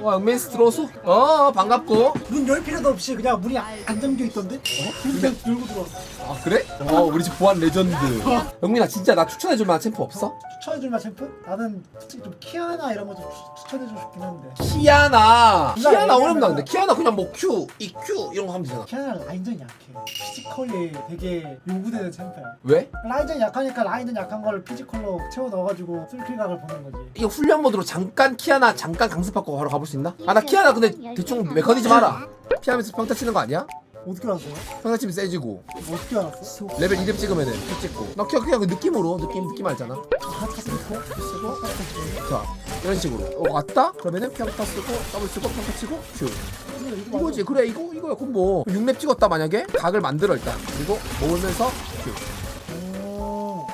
와 은메이스 들어왔어? 어 반갑고 문 열 필요도 없이 그냥 문이 안 잠겨 있던데? 어? 그냥 열고 들어왔어. 아 그래? 어 우리 집 보안 레전드 영민아 진짜 나 추천해줄 만한 챔프 없어? 추천해줄만 챔프? 나는 솔직히 좀 키아나 이런 거 좀 추천해주고 싶긴 한데. 키아나 키아나 어렵나 근데 키아나 그냥 뭐 Q, EQ 이런 거 하면 되잖아 키아나 라인전 약해. 피지컬이 되게 요구되는 챔프야. 왜? 라인전 약하니까 라인전 약한 걸 피지컬로 채워 넣어가지고 술킬각을 보는 거지. 이거 훈련 모드로 잠깐 키아나 잠깐 강습받고 바로 가볼 수 있나? 아 나 키아나 근데 대충 메커니즘 알아 피하면서 평타 치는 거 아니야? 어떻게 알았어? 평타 치면 세지고 어떻게 알았어? 레벨 2렙 찍으면은 표 찍고 나 그냥 그냥 그 느낌으로 느낌 느낌 알잖아 아, 다 쓰고 쓰고 다 쓰고. 자 이런 식으로 어 왔다? 그러면은 평타 쓰고 더블 쓰고 평타 치고 큐 이거 이거지 그래 이거 이거야 콤보 6렙 찍었다 만약에 각을 만들어 일단 그리고 모으면서 큐 오,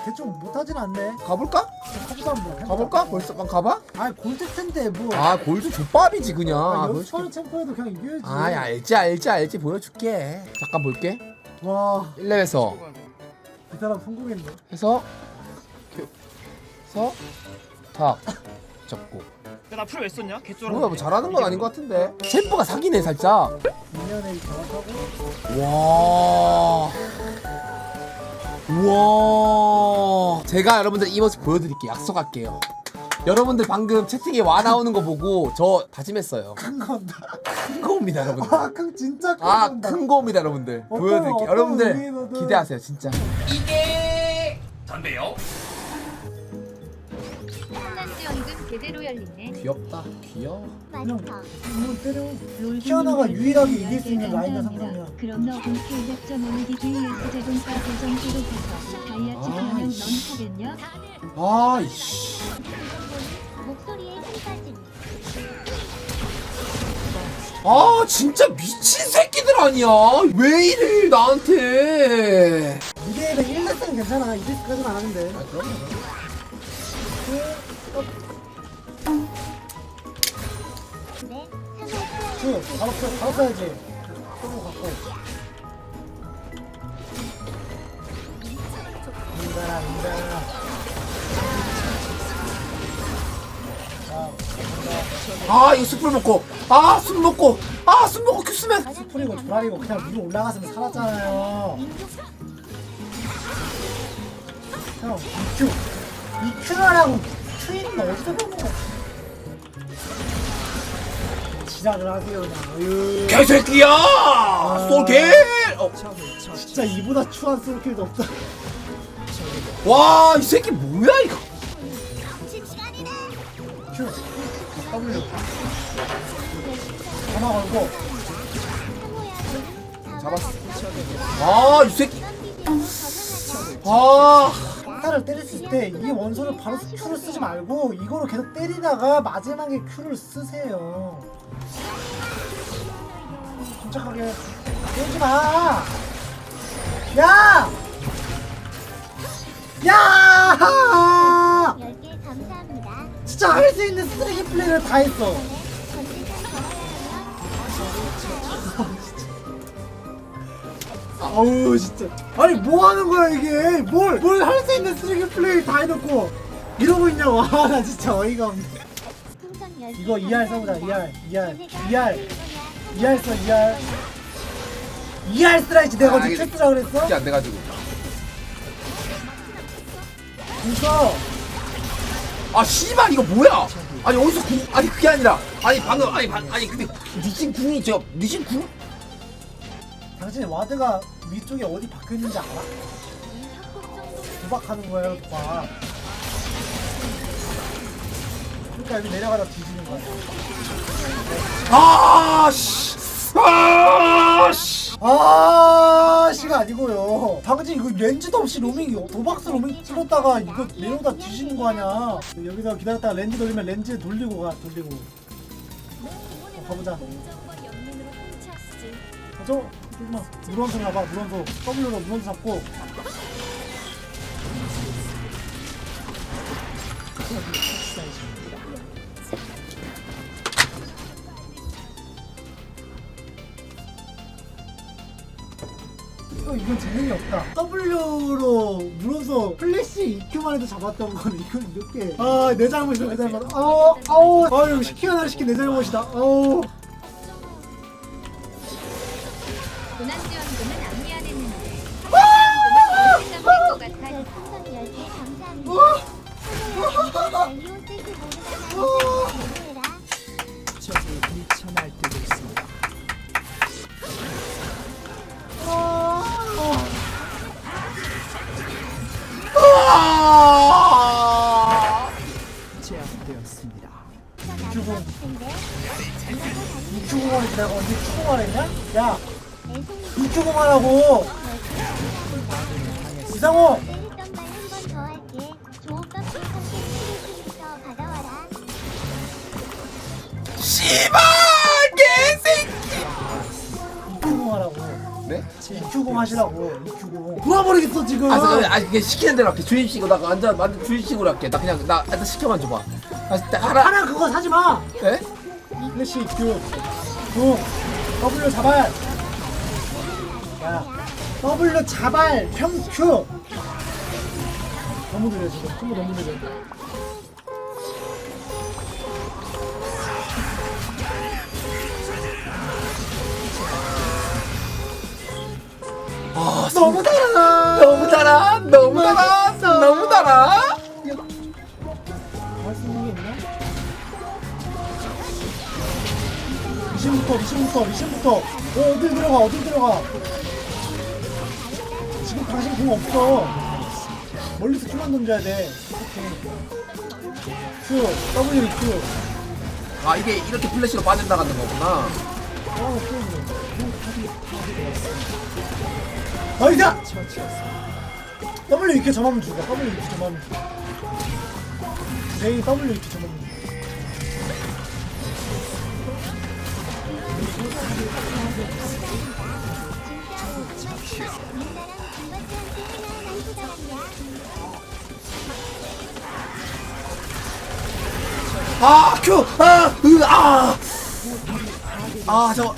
대충 못하진 않네. 가볼까? 가보자 한번. 가볼까? 벌써 막 가봐? 아 골드 텐데 뭐. 아 골드 족밥이지 그냥 아, 아, 연습하는 챔프에도 그냥 이겨야지. 아 알지 알지 알지 보여줄게 잠깐 볼게 와, 1렙에서 이 사람 성공했네. 해서 큐 해서 탁 잡고 나 프로 왜 썼냐? 개쩔어. 뭐야 뭐 잘하는 건 아닌 것 같은데 챔프가 사기네 살짝 미니언에 정확하고. 와. 우와. 제가 여러분들 이 모습 보여드릴게요. 약속할게요. 여러분들 방금 채팅에 와 나오는 거 보고 저 다짐했어요. 큰 건다. 큰 거입니다, 여러분들. 아, 큰 진짜 큰 아, 건다. 큰 거입니다, 여러분들. 어떤- 보여드릴게요. 어떤 여러분들 의미로든. 기대하세요, 진짜. 콘란트 연금 제대로 열리네. 귀엽다. 귀여워. 때려. 키아나가 롤 유일하게 롤 이길 수 있는 감사합니다. 상성이야. 그럼 너 본캐 랩점 오기 vs 제동사 대전 기록해서 다이아치 하면 넌 아이씨. 하겠냐? 아 이씨. 목소리에 힘 빠짐. 아, 진짜 미친 새끼들 아니야. 왜 이래, 나한테. 2대1은 1레스는 괜찮아. 2레스까지는 안 하는데. 아, 그럼. 네. 그, 바로, 써- 바로 써야지. 쏘고 갖고. 인가라, 인가라. 아, 이거 숯불 먹고. 아, 술 먹고. 아, 술 먹고 큐 쓰면. 스프리고 조라리고 그냥 위로 올라갔으면 살았잖아요. 형, EQ. EQ라고 트윈은 어디서 배운 거야? 지랄을 하세요, 그냥. 어휴. 개새끼야! 솔킬! 어. 진짜 이보다 추한 솔킬도 없다. 와, 이 새끼 뭐야, 이거. Q. W. 전화 걸고. 잡았어. 아, 이 새끼. 아. 평타를 때렸을 때 이 원소를 바로 Q를 쓰지 말고 이거를 계속 때리다가 마지막에 Q를 쓰세요. 침착하게 때리지 마. 야! 야! 10개 감사합니다. 진짜 할 수 있는 쓰레기 플레이를 다 했어. 아우 진짜 아니 뭐 하는 거야 이게 뭘 뭘 할 수 있는 쓰레기 플레이 다 해놓고 이러고 있냐고 아 나 진짜 어이가 없네 10개 이거 ER 써보자 ER ER 감사합니다. ER ER 써 ER ER 쓰라이지 내가 아, 어제 이게- 테스트라 그랬어? 이게 안 돼가지고. 웃어 아, 씨발, 이거 뭐야? 아니, 어디서 궁, 아니, 그게 아니라. 아니, 방금, 아니, 방, 아니, 근데, 니신 궁이, 제가, 니신 궁? 당신의 와드가 위쪽에 어디 박혀있는지 알아? 도박하는 거예요 도박. 그러니까 여기 내려가다 뒤지는 거야. 아, 씨. 아, 씨. 아 씨가 아니고요. 당신 이거 렌즈도 없이 로밍 도박스 로밍 찔렀다가 이거 내려오다 뒤지는 거 아니야? 여기서 기다렸다가 렌즈 돌리면 렌즈 돌리고 가 돌리고. 어, 가보자. 가죠 조금만 물원소 잡아 물원소 W로 물원소 잡고 이거 이건 재능이 없다. W로 눌러서 플래시 EQ만 해도 잡았던 거는 이건 이렇게 아 내 잘못이다 내 잘못. 아우 아우 아유 시키나 시키 내 잘못이다. 아우 것 같아 별풍선 10개 감사합니다. 아! 야 애송이 EQ공을 하고 이상호. 씨발 개새끼 EQ공 하라고. 네? EQ공 하시라고 EQ공. 돌아버리겠어 지금. 아, 그, 아, 그냥 시키는 대로 할게. 주입식으로 나 완전 완전 주입식으로 할게. 나 그냥 나 일단 시켜만 줘봐. 아, 하라. 하나 그거 사지 마. 예? 플래시 EQ. 공. W 자발. 야. W 자발 평큐. 너무 느려 지금. 콤보 너무 느려. 아, 너무 달아. 너무 달아. 너무 달아. 너무 달아. 있는 게 있나? 미신부터 미신부터 미신부터 어 어딜 들어가 어딜 들어가 당신 공 없어. 멀리서 큐만 던져야 돼. 오케이 Q W Q. 아, 이게 이렇게 플래시로 빠져나가는 거구나. 어 Q. 나이다 W 이렇게 저만 주자 W 이렇게 저만 제이 W 이렇게 저만 주 아, 큐. 아, 으, 아. 아, 저불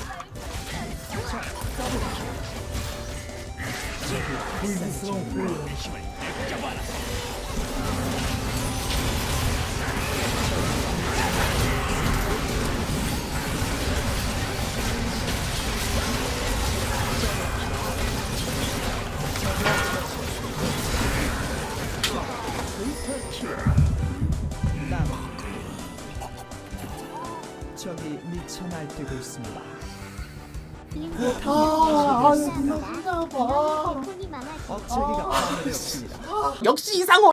날뛰고 있습니다. 아, 아, 진짜 많아서 억제기가 파괴되었습니다. 역시 이상호.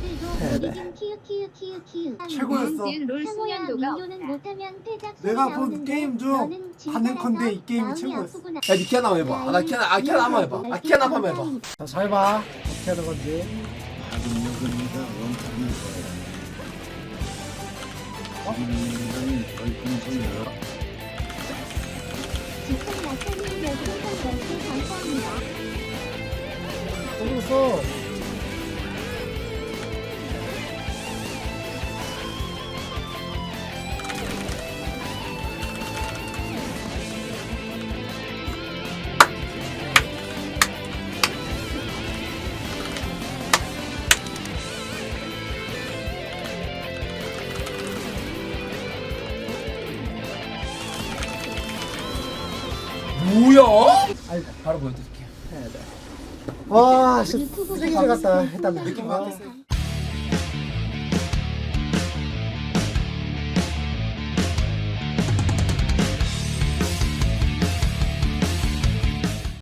키우 키우 최고였어. 못하면 패작 내가 본 게임 중 건데 이 게임이 최고였어. 야, 니 키아나 한번 해봐. 아, 나 키아나, 아, 키아나 한번 해봐. 아, 키아나 한번 해봐. 자, 잘 봐. 어떻게 하는 건지. 직접 나타님 별풍선 10개 감사합니다. 모르겠어. 뭐야? 아이고. 바로 보여드릴게요. 와, 진짜 쓰레기 같다. 했다면. 느낌 아?